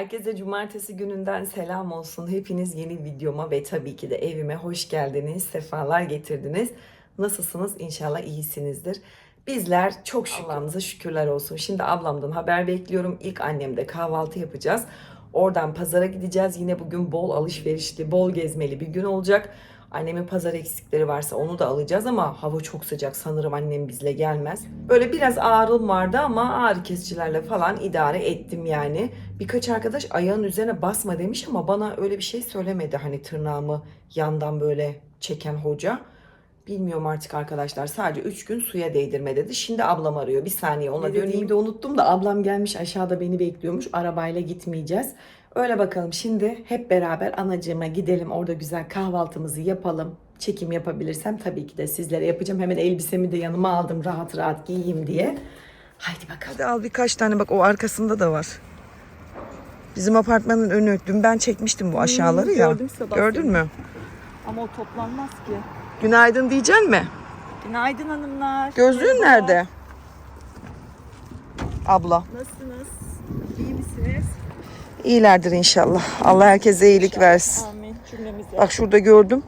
Herkese cumartesi gününden selam olsun. Hepiniz yeni videoma ve tabii ki de evime hoş geldiniz. Sefalar getirdiniz. Nasılsınız? İnşallah iyisinizdir. Bizler çok şükür Allah'ımıza şükürler olsun. Şimdi ablamdan haber bekliyorum. İlk annemde kahvaltı yapacağız. Oradan pazara gideceğiz. Yine bugün bol alışverişli, bol gezmeli bir gün olacak. Annemin pazar eksikleri varsa onu da alacağız ama hava çok sıcak. Sanırım annem bizle gelmez. Böyle biraz ağrım vardı ama ağrı kesicilerle falan idare ettim yani. Birkaç arkadaş ayağın üzerine basma demiş ama bana öyle bir şey söylemedi. Hani tırnağımı yandan böyle çeken hoca. Bilmiyorum artık arkadaşlar. Sadece 3 gün suya değdirme dedi. Şimdi ablam arıyor. Bir saniye ona Ne döneyim de unuttum da ablam gelmiş aşağıda beni bekliyormuş. Arabayla gitmeyeceğiz. Öyle bakalım şimdi hep beraber anacığıma gidelim. Orada güzel kahvaltımızı yapalım. Çekim yapabilirsem tabii ki de sizlere yapacağım. Hemen elbisemi de yanıma aldım rahat rahat giyeyim diye. Haydi bakalım. Hadi al birkaç tane bak o arkasında da var. Bizim apartmanın önü. Dün ben çekmiştim bu aşağıları ya. gördüm sabah Gördün mü? Ama o toplanmaz ki. Günaydın diyeceksin mi? Günaydın hanımlar. Gözlüğün Merhaba. nerede? Abla. Nasılsınız? İyi misiniz? İyilerdir inşallah. Allah herkese iyilik versin. Amin cümlemize. Bak şurada gördüm.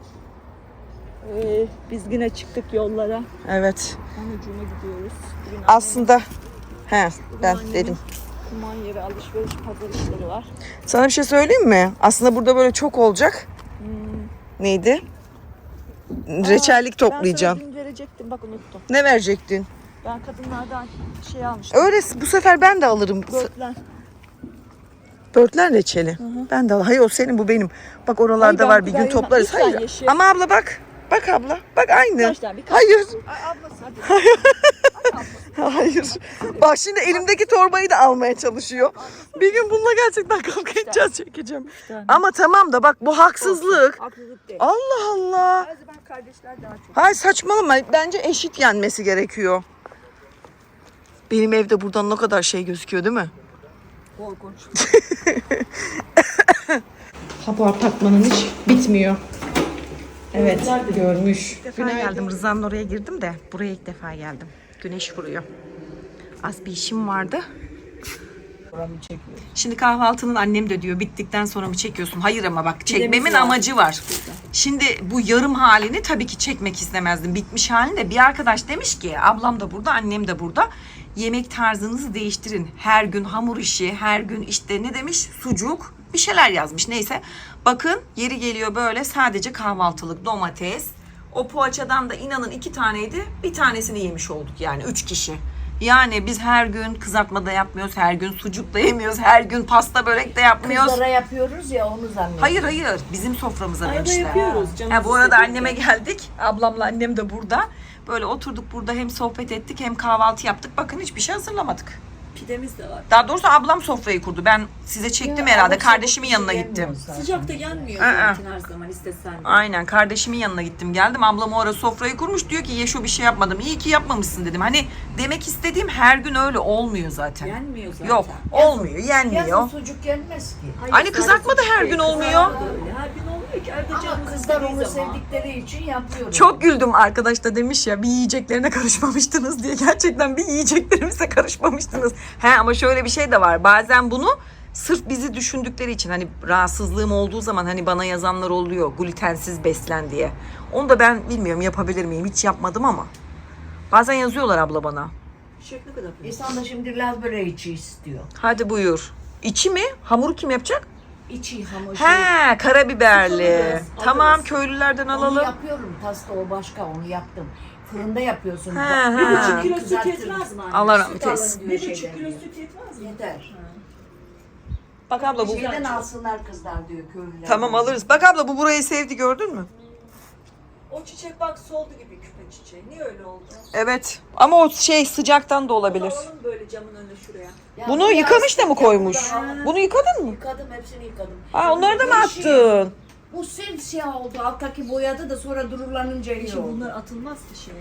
Ee, biz yine çıktık yollara. Evet. Anacığıma gidiyoruz. Bugün Aslında he ben annemin dedim. Kuman yeri alışveriş pazar işleri var. Sana bir şey söyleyeyim mi? Aslında burada böyle çok olacak. Neydi? Reçellik toplayacağım. Ben sana verecektim bak unuttum. Ne verecektin? Ben kadınlardan şey almıştım. Öyle bu sefer ben de alırım. Börtlen. Börtler reçeli. Ben de. Hayır o senin bu benim. Bak oralarda Ay, var bir gün toplarız. Hayır. yeşil. Ama abla bak. Bak abla. Bak aynı. Hayır. Ay ablası hadi. Hayır. Bak şimdi elimdeki torbayı da almaya çalışıyor. Bir gün bununla gerçekten kavga edeceğiz çekeceğim. tane. Ama tamam da bak bu haksızlık. Haksızlık değil. Allah Allah. Her zaman kardeşler daha çok. Hayır saçmalama. Bence eşit yenmesi gerekiyor. Benim evde buradan ne kadar şey gözüküyor değil mi? Korkunç. Ha bu apartmanın hiç bitmiyor. Evet görmüş. İlk defa geldim Rıza'nın oraya girdim de buraya ilk defa geldim. Güneş vuruyor. Az bir işim vardı. Şimdi kahvaltının annem de diyor bittikten sonra mı çekiyorsun? Hayır ama bak çekmemin var. amacı var. Şimdi bu yarım halini tabii ki çekmek istemezdim. Bitmiş halini de bir arkadaş demiş ki ablam da burada annem de burada. Yemek tarzınızı değiştirin. Her gün hamur işi, her gün işte ne demiş? Sucuk bir şeyler yazmış neyse. Bakın yeri geliyor böyle sadece kahvaltılık domates. O poğaçadan da inanın iki taneydi. Bir tanesini yemiş olduk yani üç kişi. Yani biz her gün kızartma da yapmıyoruz, her gün sucuk da yemiyoruz, her gün pasta börek de yapmıyoruz. Kızlara yapıyoruz ya onu zannediyorum. Hayır hayır bizim soframıza Arada demişler. yapıyoruz canımız Ha, bu arada anneme geldik. Ablamla annem de burada. Böyle oturduk burada hem sohbet ettik hem kahvaltı yaptık. Bakın hiçbir şey hazırlamadık. Pidemiz de var. Daha doğrusu ablam sofrayı kurdu. Ben size çektim Ya, herhalde. Kardeşimin şey yanına gittim. zaten. Sıcakta gelmiyor Aa. zaten her zaman istesen de. Aynen kardeşimin yanına gittim geldim. Ablam o ara sofrayı kurmuş. Diyor ki Yeşo bir şey yapmadım. İyi ki yapmamışsın dedim. Hani demek istediğim her gün öyle olmuyor zaten. Yenmiyor zaten. Yok olmuyor yenmiyor. Yazın sucuk yenmez ki. Hayır, Hani kızartma da her gün olmuyor. kızartma da öyle. Her gün olmuyor ki. Evde Ama canımız kızlar onu istediği zaman. sevdikleri için yapıyoruz. Çok güldüm arkadaş da demiş ya bir yiyeceklerine karışmamıştınız diye. Gerçekten bir yiyeceklerimize karışmamıştınız. He ama şöyle bir şey de var. Bazen bunu sırf bizi düşündükleri için hani rahatsızlığım olduğu zaman hani bana yazanlar oluyor glutensiz beslen diye. Onu da ben bilmiyorum yapabilir miyim hiç yapmadım ama. Bazen yazıyorlar abla bana. Ne kadar? İnsan da şimdi Laz böreği içi istiyor. Hadi buyur. İçi mi? Hamuru kim yapacak? İçi hamur şey. He karabiberli. Alırız, Tamam alırız. köylülerden Onu alalım. yapıyorum. Pasta o başka onu yaptım. Fırında yapıyorsun. He, Bak, he. Bir Ha. buçuk kilo süt Kızartırız. yetmez mi anne? Allah Süt rahmet alın eylesin. diyor Bir şeyden buçuk kilo diyor. süt yetmez mi? Yeter. Bak abla bu. Şeyden alsınlar kızlar diyor köylüler. Tamam alırız. Bak abla bu burayı sevdi gördün mü? O çiçek bak soldu gibi küpe çiçeği. Niye öyle oldu? Evet. Ama o şey sıcaktan da olabilir. Alalım böyle camın önüne şuraya. Ya Bunu bu yıkamış da mı koymuş? yapıda- Bunu yıkadın mı? Yıkadım hepsini yıkadım. Aa onları da mı Yeşil. attın? Bu simsiyah oldu. Alttaki boyadı da sonra dururlanınca iyi Şimdi oldu. bunlar atılmaz ki şeye.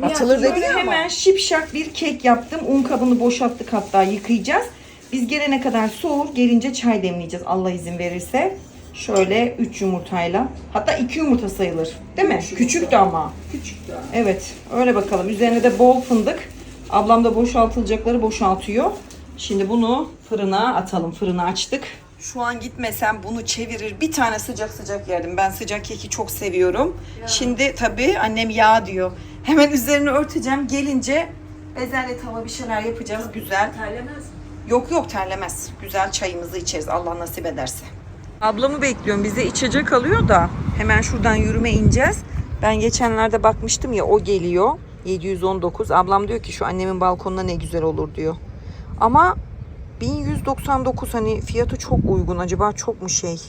Niye Atılır atılıyor dedi ama? hemen şipşak bir kek yaptım. Un kabını boşalttık hatta yıkayacağız. Biz gelene kadar soğur. Gelince çay demleyeceğiz Allah izin verirse. Şöyle 3 yumurtayla. Hatta 2 yumurta sayılır. Değil mi? Küçüktü ama. Küçük daha. Evet. Öyle bakalım. Üzerine de bol fındık. Ablam da boşaltılacakları boşaltıyor. Şimdi bunu fırına atalım. Fırını açtık. Şu an gitmesem bunu çevirir bir tane sıcak sıcak yerdim. Ben sıcak keki çok seviyorum. Şimdi tabii annem yağ diyor. Hemen üzerini örteceğim. Gelince bezelye tava bir şeyler yapacağız. Güzel. Terlemez. Yok yok terlemez. Güzel çayımızı içeriz Allah nasip ederse. Ablamı bekliyorum. Bize içecek alıyor da hemen şuradan yürüme ineceğiz. Ben geçenlerde bakmıştım ya o geliyor. 719. Ablam diyor ki şu annemin balkonuna ne güzel olur diyor. Ama 1199 hani fiyatı çok uygun. Acaba çok mu şey?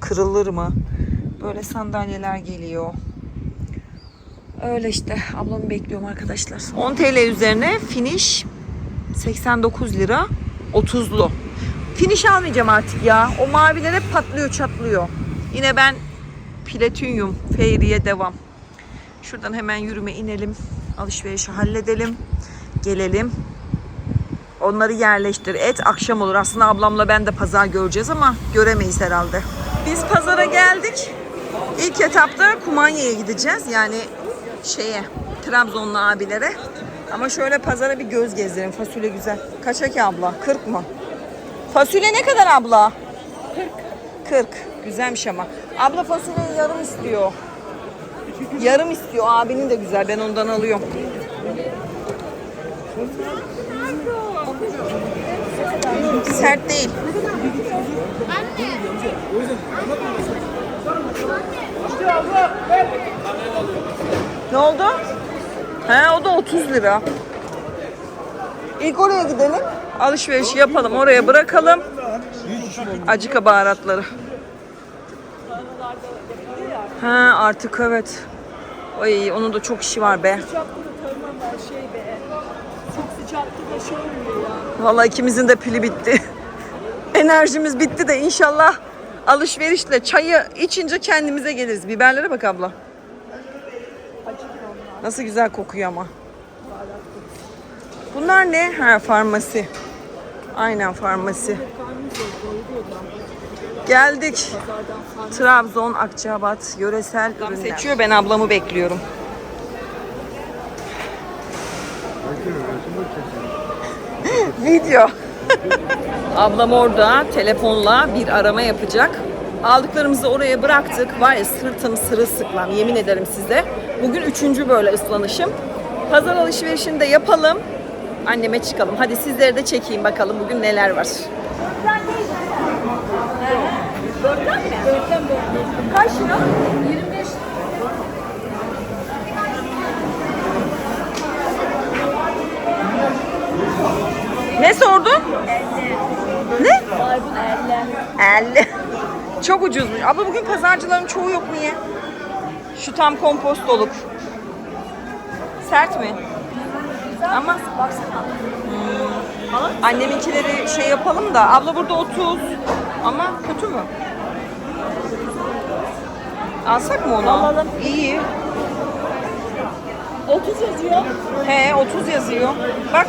Kırılır mı? Böyle sandalyeler geliyor. Öyle işte. Ablamı bekliyorum arkadaşlar. 10 TL üzerine finish 89 lira 30'lu. Finish almayacağım artık ya. O maviler hep patlıyor çatlıyor. Yine ben platinyum Feyri'ye devam. Şuradan hemen yürüme inelim. Alışverişi halledelim. Gelelim. Onları yerleştir. Et akşam olur. Aslında ablamla ben de pazar göreceğiz ama göremeyiz herhalde. Biz pazara geldik. İlk etapta Kumanya'ya gideceğiz. Yani şeye Trabzonlu abilere. Ama şöyle pazara bir göz gezdirin. Fasulye güzel. Kaça ki abla? 40 mı? Fasulye ne kadar abla? 40. 40. Güzelmiş ama. Abla fasulyeyi yarım istiyor. Yarım istiyor. Abinin de güzel. Ben ondan alıyorum. Sert değil. Ne oldu? He o da 30 lira. İlk oraya gidelim. Alışveriş yapalım. Oraya bırakalım. Acıka baharatları. Ha artık evet. Ay onun da çok işi var be. Vallahi ikimizin de pili bitti. Enerjimiz bitti de inşallah alışverişle çayı içince kendimize geliriz. Biberlere bak abla. Nasıl güzel kokuyor ama. Bunlar ne? Ha farmasi. Aynen farmasi. Geldik. Trabzon, Akçabat, yöresel ürünler. Seçiyor ben ablamı bekliyorum. Video. Ablam orada telefonla bir arama yapacak. Aldıklarımızı oraya bıraktık. Var ya sırtım sırılsıklam yemin ederim size. Bugün üçüncü böyle ıslanışım. Pazar alışverişini de yapalım. Anneme çıkalım. Hadi sizleri de çekeyim bakalım bugün neler var. Kaç lira? 25 Ne sordun? Ne? Barbun elle. 50. Çok ucuzmuş. Abla bugün pazarcıların çoğu yok niye? Şu tam kompostoluk. Sert mi? Ama Baksana. Hmm. anneminkileri şey yapalım da. Abla burada 30. Ama kötü mü? Alsak mı onu? Alalım. İyi. 30 yazıyor. He 30 yazıyor. Bak.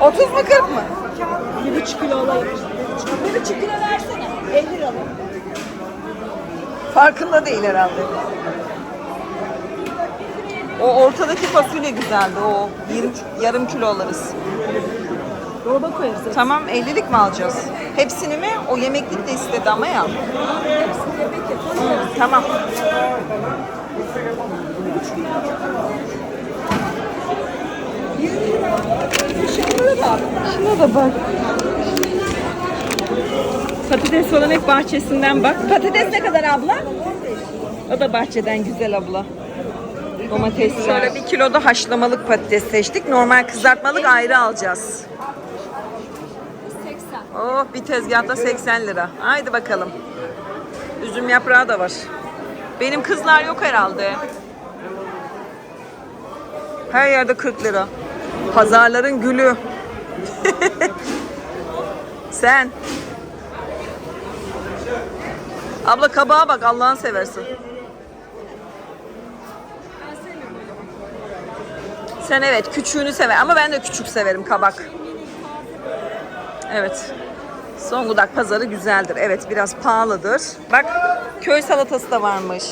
30 mu 40 mı? 1,5 kilo alayım. 1,5 kilo versene. 50 lira. Farkında değil herhalde. O ortadaki fasulye güzeldi o. 20, yarım kilo alırız. Dolaba koyarız. Tamam 50'lik mi alacağız? Hepsini mi? O yemeklik de istedi ama ya. Hepsini yemek yaparız. Tamam. Şunlara bak. Şuna da bak. Patates olan hep bahçesinden bak. Patates ne kadar abla? O da bahçeden güzel abla. Domates. Şöyle bir kilo da haşlamalık patates seçtik. Normal kızartmalık ayrı alacağız. 80. Oh bir tezgahta 80 lira. Haydi bakalım. Üzüm yaprağı da var. Benim kızlar yok herhalde. Her yerde 40 lira. Pazarların gülü. Sen. Abla kabağa bak Allah'ını seversin. Sen evet küçüğünü sever ama ben de küçük severim kabak. Evet. Zonguldak pazarı güzeldir. Evet biraz pahalıdır. Bak köy salatası da varmış.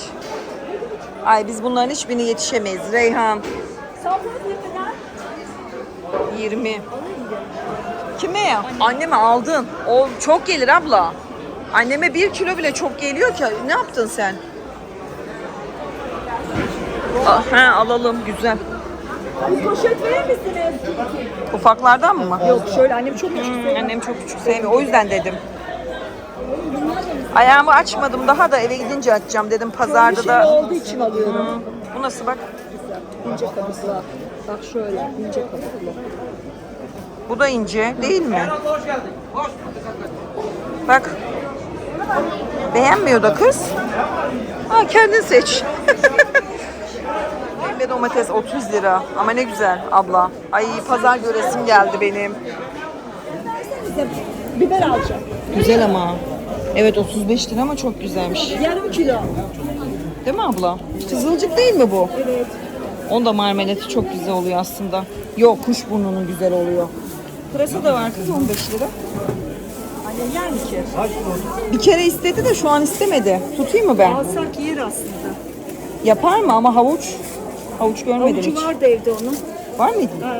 Ay biz bunların hiçbirine yetişemeyiz. Reyhan Salatalık ne kadar? 20. Alayım Kime ya? Anneme aldın. O çok gelir abla. Anneme bir kilo bile çok geliyor ki. Ne yaptın sen? Ah, he alalım güzel. Poşet verir misiniz? Ufaklardan mı? Yok şöyle annem çok küçük. Hmm, annem çok küçük sevmiyor. O yüzden dedim. Ayağımı açmadım daha da eve gidince açacağım dedim. Pazarda şey da. olduğu için alıyorum. Hı, Bu nasıl bak? İnce kabuklu. Bak şöyle ince kabuklu. Bu da ince değil mi? Bak. Beğenmiyor da kız. Ha kendin seç. Pembe domates 30 lira. Ama ne güzel abla. Ay pazar göresim geldi benim. Biber alacağım. Güzel ama. Evet 35 lira ama çok güzelmiş. Yarım kilo. Değil mi abla? Kızılcık değil mi bu? Evet. Onda marmeleti çok güzel oluyor aslında. Yok kuşburnunun güzel oluyor. Pırasa da var kız 15 lira. Annem yer mi ki? Bir kere istedi de şu an istemedi. Tutayım mı ben? Alsak yer aslında. Yapar mı ama havuç? Havuç görmedim Avucu hiç. vardı evde onun. Var mıydı? Ha.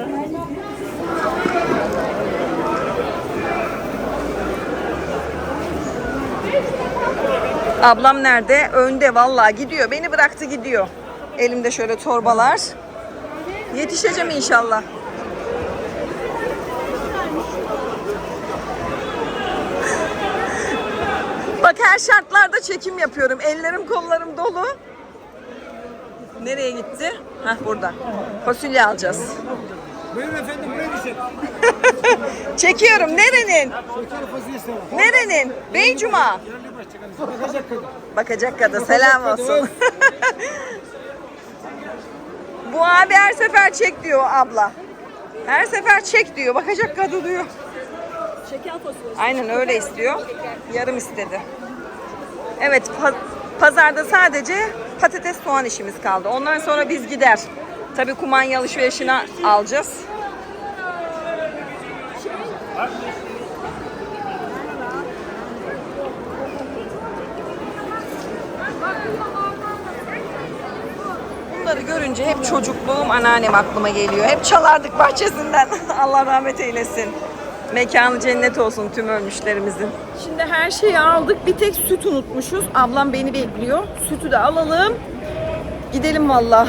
Ablam nerede? Önde vallahi gidiyor. Beni bıraktı gidiyor. Elimde şöyle torbalar. Yetişeceğim inşallah. Bak her şartlarda çekim yapıyorum. Ellerim kollarım dolu. Nereye gitti? Hah burada. Fasulye alacağız. Buyurun efendim buraya düşün. Çekiyorum. Nerenin? Şeker var. Nerenin? Beycuma. Yerli. Bakacak kadar. Bakacak kadın selam olsun. Bu abi her sefer çek diyor abla. Her sefer çek diyor. Bakacak kadın diyor. Şeker fasulyesi. Aynen öyle istiyor. Yarım istedi. Evet pazarda sadece patates soğan işimiz kaldı. Ondan sonra biz gider. Tabii kumanya alışverişini alacağız. Bunları görünce hep çocukluğum anneannem aklıma geliyor. Hep çalardık bahçesinden. Allah rahmet eylesin. Mekanı cennet olsun tüm ölmüşlerimizin. Şimdi her şeyi aldık. Bir tek süt unutmuşuz. Ablam beni bekliyor. Sütü de alalım. Gidelim valla.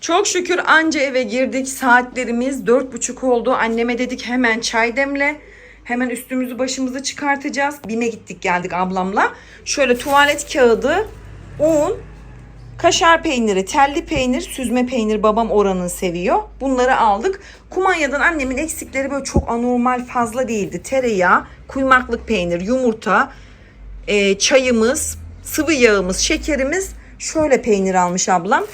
Çok şükür anca eve girdik. Saatlerimiz dört buçuk oldu. Anneme dedik hemen çay demle. Hemen üstümüzü başımızı çıkartacağız. Bime gittik geldik ablamla. Şöyle tuvalet kağıdı, un, Kaşar peyniri, telli peynir, süzme peynir babam oranını seviyor. Bunları aldık. Kumanyadan annemin eksikleri böyle çok anormal fazla değildi. Tereyağı, kuymaklık peynir, yumurta, e, çayımız, sıvı yağımız, şekerimiz. Şöyle peynir almış ablam.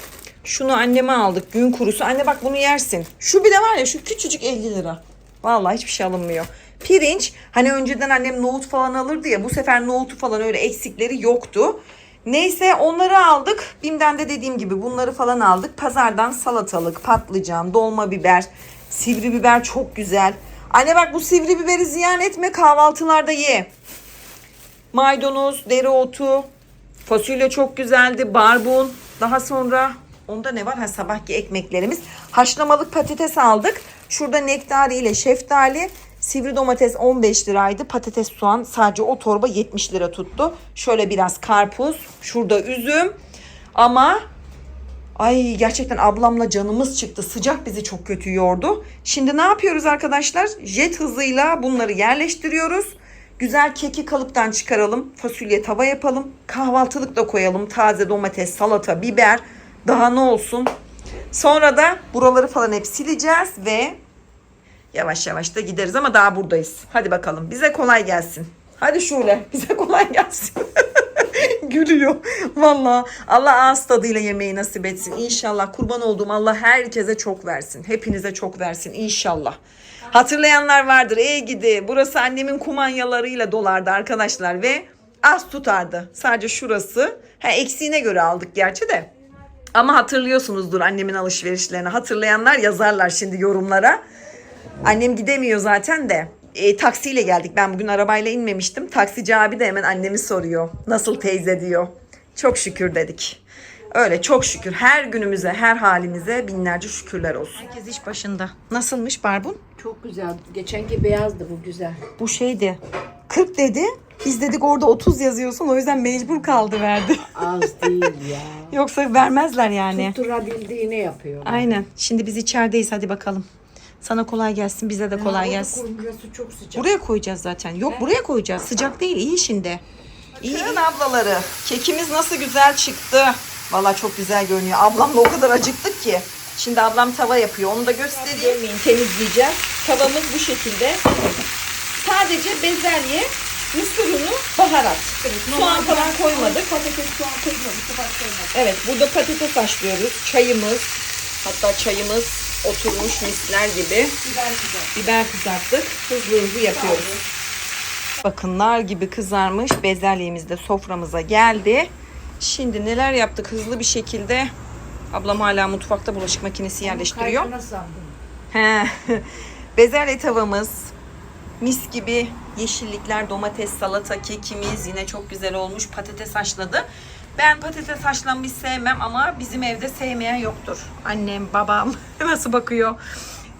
Şunu anneme aldık gün kurusu. Anne bak bunu yersin. Şu bir de var ya şu küçücük 50 lira. Vallahi hiçbir şey alınmıyor. Pirinç hani önceden annem nohut falan alırdı ya bu sefer nohutu falan öyle eksikleri yoktu. Neyse onları aldık. Bim'den de dediğim gibi bunları falan aldık. Pazardan salatalık, patlıcan, dolma biber, sivri biber çok güzel. Anne bak bu sivri biberi ziyan etme kahvaltılarda ye. Maydanoz, dereotu, fasulye çok güzeldi, barbun. Daha sonra onda ne var? Ha, sabahki ekmeklerimiz. Haşlamalık patates aldık. Şurada nektari ile şeftali. Sivri domates 15 liraydı. Patates soğan sadece o torba 70 lira tuttu. Şöyle biraz karpuz. Şurada üzüm. Ama Ay gerçekten ablamla canımız çıktı. Sıcak bizi çok kötü yordu. Şimdi ne yapıyoruz arkadaşlar? Jet hızıyla bunları yerleştiriyoruz. Güzel keki kalıptan çıkaralım. Fasulye tava yapalım. Kahvaltılık da koyalım. Taze domates, salata, biber. Daha ne olsun? Sonra da buraları falan hep sileceğiz ve yavaş yavaş da gideriz ama daha buradayız. Hadi bakalım. Bize kolay gelsin. Hadi Şule bize kolay gelsin. Gülüyor. Valla Allah ağız tadıyla yemeği nasip etsin. İnşallah kurban olduğum Allah herkese çok versin. Hepinize çok versin inşallah. Hatırlayanlar vardır. Ey gidi burası annemin kumanyalarıyla dolardı arkadaşlar ve az tutardı. Sadece şurası. Ha, eksiğine göre aldık gerçi de. Ama hatırlıyorsunuzdur annemin alışverişlerini. Hatırlayanlar yazarlar şimdi yorumlara. Annem gidemiyor zaten de. E, taksiyle geldik. Ben bugün arabayla inmemiştim. Taksici abi de hemen annemi soruyor. Nasıl teyze diyor. Çok şükür dedik. Öyle çok şükür her günümüze, her halimize binlerce şükürler olsun. Herkes iş başında. Nasılmış Barbun? Çok güzel. Geçenki beyazdı bu güzel. Bu şeydi. 40 dedi. Biz dedik orada 30 yazıyorsun o yüzden mecbur kaldı verdi. Az değil ya. Yoksa vermezler yani. Tutturabildiğini yapıyor. Aynen. Şimdi biz içerideyiz hadi bakalım. Sana kolay gelsin bize de kolay gelsin. Burası çok sıcak. Buraya koyacağız zaten. Yok buraya koyacağız. Sıcak değil iyi şimdi. İyi. ablaları. Kekimiz nasıl güzel çıktı. Valla çok güzel görünüyor. Ablamla o kadar acıktık ki. Şimdi ablam tava yapıyor. Onu da göstereyim. Temizleyeceğiz. Tavamız bu şekilde. Sadece bezelye, mısır unu, baharat. Soğan falan koymadık. Patates soğan koymadık. Koymadık. Evet burada patates haşlıyoruz. Çayımız hatta çayımız oturmuş misler gibi. Biber kızarttık. Hızlı hızlı yapıyoruz. Bakın nar gibi kızarmış bezelyemiz de soframıza geldi. Şimdi neler yaptık hızlı bir şekilde. Ablam hala mutfakta bulaşık makinesi yerleştiriyor. He. Bezelye tavamız. Mis gibi yeşillikler, domates, salata, kekimiz yine çok güzel olmuş. Patates haşladı. Ben patates haşlanmış sevmem ama bizim evde sevmeyen yoktur. Annem, babam nasıl bakıyor?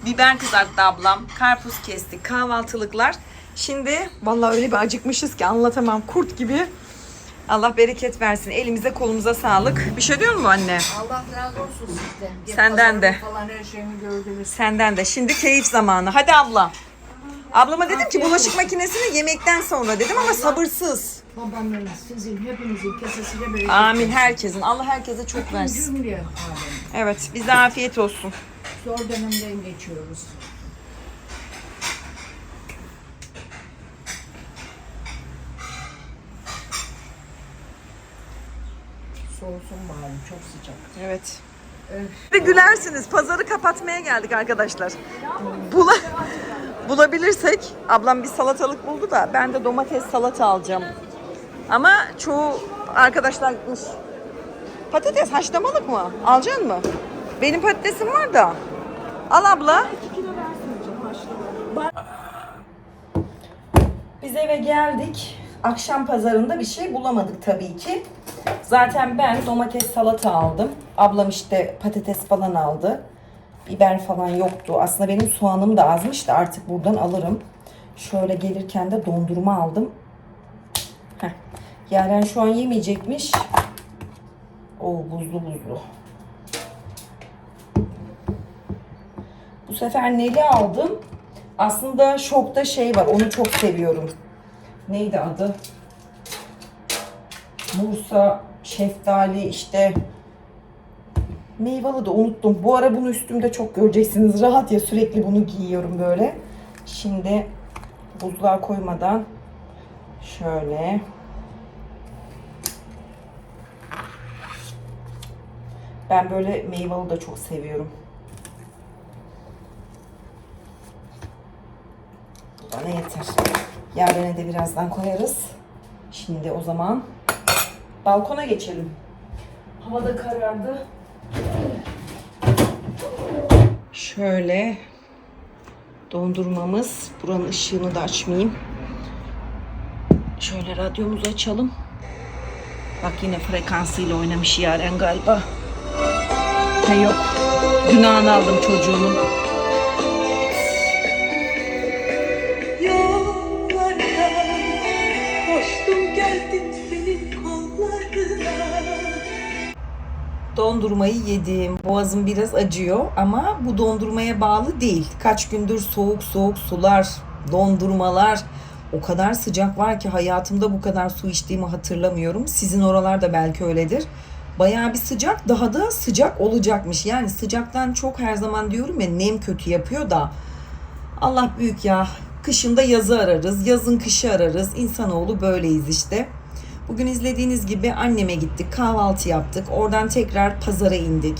Biber kızarttı ablam. Karpuz kesti. Kahvaltılıklar. Şimdi vallahi öyle bir acıkmışız ki anlatamam. Kurt gibi. Allah bereket versin. Elimize kolumuza sağlık. Bir şey diyor mu anne? Allah razı olsun sizden. Senden de. Falan her şeyini gördünüz. Senden de. Şimdi keyif zamanı. Hadi abla. Ablama dedim ki bulaşık makinesini yemekten sonra dedim ama sabırsız. Babamın, sizin, hepinizin kesesine bereket. Amin herkesin. Allah herkese çok versin. Cümle alem. Evet bize afiyet olsun. Zor dönemden geçiyoruz. Soğusun bari çok sıcak. Evet. Ve gülersiniz. Pazarı kapatmaya geldik arkadaşlar. Bula bulabilirsek ablam bir salatalık buldu da ben de domates salata alacağım. Ama çoğu arkadaşlar gitmiş. Patates haşlamalık mı? Alacaksın mı? Benim patatesim var da. Al abla. 2 kilo versin canım haşlama. Biz eve geldik. Akşam pazarında bir şey bulamadık tabii ki. Zaten ben domates salata aldım. Ablam işte patates falan aldı. Biber falan yoktu. Aslında benim soğanım da azmış da artık buradan alırım. Şöyle gelirken de dondurma aldım. Yaren şu an yemeyecekmiş. Oo buzlu buzlu. Bu sefer Neli aldım. Aslında şokta şey var. Onu çok seviyorum. Neydi adı? Bursa, şeftali işte meyveli de unuttum. Bu ara bunu üstümde çok göreceksiniz. Rahat ya sürekli bunu giyiyorum böyle. Şimdi buzluğa koymadan şöyle ben böyle meyveli de çok seviyorum. Bana yeter. Yarına de birazdan koyarız. Şimdi o zaman balkona geçelim. Hava da karardı. Şöyle dondurmamız. Buranın ışığını da açmayayım. Şöyle radyomuzu açalım. Bak yine frekansıyla oynamış Yaren galiba. Ha yok. Günahını aldım çocuğunun. Dondurmayı yedim. Boğazım biraz acıyor ama bu dondurmaya bağlı değil. Kaç gündür soğuk soğuk sular, dondurmalar. O kadar sıcak var ki hayatımda bu kadar su içtiğimi hatırlamıyorum. Sizin oralarda belki öyledir. Bayağı bir sıcak daha da sıcak olacakmış. Yani sıcaktan çok her zaman diyorum ya nem kötü yapıyor da Allah büyük ya. Kışında yazı ararız, yazın kışı ararız. İnsanoğlu böyleyiz işte. Bugün izlediğiniz gibi anneme gittik, kahvaltı yaptık. Oradan tekrar pazara indik.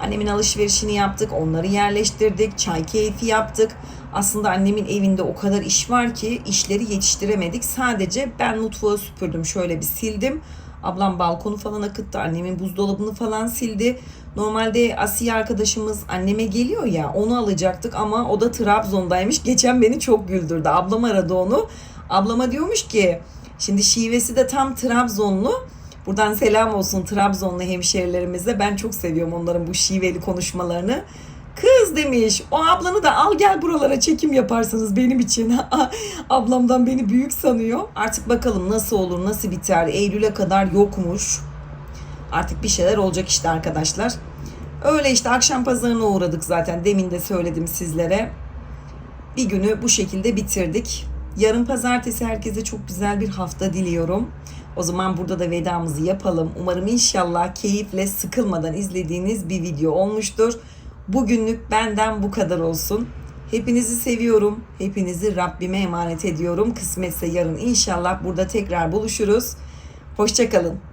Annemin alışverişini yaptık, onları yerleştirdik, çay keyfi yaptık. Aslında annemin evinde o kadar iş var ki işleri yetiştiremedik. Sadece ben mutfağı süpürdüm, şöyle bir sildim. Ablam balkonu falan akıttı, annemin buzdolabını falan sildi. Normalde Asiye arkadaşımız anneme geliyor ya, onu alacaktık ama o da Trabzon'daymış. Geçen beni çok güldürdü. Ablam aradı onu. Ablama diyormuş ki, şimdi şivesi de tam Trabzonlu. Buradan selam olsun Trabzonlu hemşerilerimize. Ben çok seviyorum onların bu şiveli konuşmalarını. Kız demiş o ablanı da al gel buralara çekim yaparsınız benim için. Ablamdan beni büyük sanıyor. Artık bakalım nasıl olur nasıl biter. Eylül'e kadar yokmuş. Artık bir şeyler olacak işte arkadaşlar. Öyle işte akşam pazarına uğradık zaten. Demin de söyledim sizlere. Bir günü bu şekilde bitirdik. Yarın pazartesi herkese çok güzel bir hafta diliyorum. O zaman burada da vedamızı yapalım. Umarım inşallah keyifle sıkılmadan izlediğiniz bir video olmuştur. Bugünlük benden bu kadar olsun. Hepinizi seviyorum. Hepinizi Rabbime emanet ediyorum. Kısmetse yarın inşallah burada tekrar buluşuruz. Hoşçakalın.